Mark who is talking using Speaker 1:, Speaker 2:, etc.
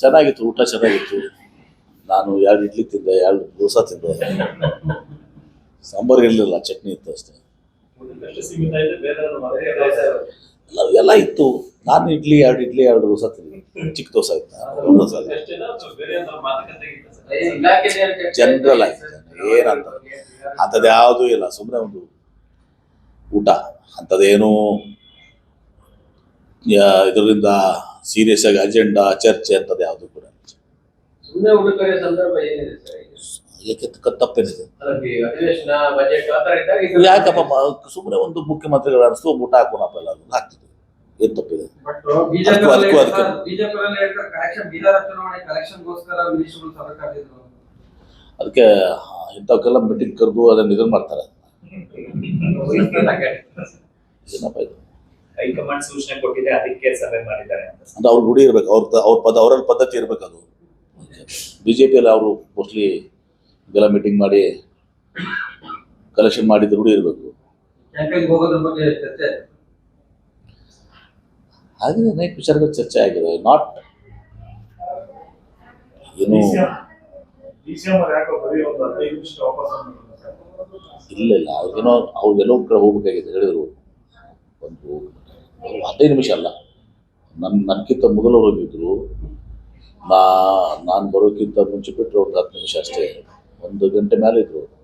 Speaker 1: ಚೆನ್ನಾಗಿತ್ತು ಊಟ ಚೆನ್ನಾಗಿತ್ತು. ನಾನು ಎರಡು ಇಡ್ಲಿ ತಿಂದೆ ಎರಡು ದೋಸೆ ತಿಂದೆ. ಸಾಂಬಾರ್ ಇರಲಿಲ್ಲ ಚಟ್ನಿ ಇತ್ತು ಅಷ್ಟೇ.
Speaker 2: ಸೀಮಿತ ಇದೆ ಬೇರೆ
Speaker 1: ಎಲ್ಲ ಎಲ್ಲ ಇತ್ತು. ನಾನು ಇಡ್ಲಿ ಎರಡು ಇಡ್ಲಿ ಎರಡು ದೋಸೆ ತಿಂದೆ. ಚಿಕ್ಕ ದೋಸೆ ಇತ್ತು ದೋಸೆ ಜನರಲ್ ಆಯ್ತು ಏನಂತ? ಅಂಥದ್ದು ಯಾವುದೂ ಇಲ್ಲ ಸುಮ್ಮನೆ ಒಂದು ಊಟ. ಅಂಥದ್ದೇನು ಇದರಿಂದ ಸೀರಿಯಸ್ ಆಗಿ ಅಜೆಂಡಾ ಚರ್ಚೆ ಅಂತದ್ದು ಯಾವುದು ಕೂಡ ತಪ್ಪೇನಿದೆ? ಯಾಕಪ್ಪ ಸುಮ್ಮನೆ ಒಂದು ಮುಖ್ಯಮಂತ್ರಿಗಳ ಅನಿಸ್ತು ಊಟ ಹಾಕೋಣಪ್ಪ ಎಲ್ಲ ಹಾಕ್ತಿದ್ರು. ಏನ್ ತಪ್ಪಿದೆ? ಅದಕ್ಕೂ- ಅದಕ್ಕೂ ಅದಕ್ಕೆ.
Speaker 3: ಕರೆದಿದ್ರು
Speaker 1: ಅದಕ್ಕೆ ಇಂಥವಕ್ಕೆಲ್ಲ ಮೀಟಿಂಗ್ ಕರೆದು ಅದನ್ನ ಇದನ್ನ ಮಾಡ್ತಾರೆ. ಏನಪ್ಪ ಇದು?
Speaker 2: ಹೈಕಮಾಂಡ್ ಸೂಚನೆ ಕೊಟ್ಟಿದೆ ಅದಕ್ಕೆ ಸಭೆ ಮಾಡಿದ್ದಾರೆ ಅಂತ.
Speaker 1: ಅಂದ್ರೆ ಅವ್ರ ರೂಢಿ ಇರ್ಬೇಕು ಅವ್ರ ಅವ್ರ ಪದ ಅವರಲ್ಲಿ ಪದ್ಧತಿ ಇರ್ಬೇಕು ಅದು. ಬಿ ಜೆ ಪಿಯಲ್ಲಿ ಅವರು ಮೋಸ್ಟ್ಲಿ ಇದೆಲ್ಲ ಮೀಟಿಂಗ್ ಮಾಡಿ ಕಲೆಕ್ಷನ್ ಮಾಡಿದ ರೂಢಿ ಇರಬೇಕು.
Speaker 3: ಕ್ಯಾಂಪೇನ್ ಹೋಗೋದ್ರ ಬಗ್ಗೆ ಚರ್ಚೆ ಆಯ್ತು.
Speaker 1: ಹಾಗೆ ಅನೇಕ ವಿಚಾರಗಳು ಚರ್ಚೆ ಆಗಿದೆ. ನಾಟ್ ಏನು. ಇಲ್ಲ ಇಲ್ಲ. ಅವ್ರಿಗೇನೋ ಅವ್ರಿಗೆಲ್ಲೋ ಕಡೆ ಹೋಗ್ಬೇಕಾಗಿದೆ ಹೇಳಿದ್ರು. ಒಂದು ಅವ್ರು ಹದಿನೈದು ನಿಮಿಷ ಅಲ್ಲ. ನನ್ನ ನನಗಿಂತ ಮೊದಲು ಹೋಗಿದ್ರು ನಾ, ನಾನು ಬರೋಕ್ಕಿಂತ ಮುಂಚೆ ಬಿಟ್ಟರೆ ಒಂದು ಹತ್ತು ನಿಮಿಷ ಅಷ್ಟೇ. ಒಂದು ಗಂಟೆ ಮೇಲೆ ಇದ್ರು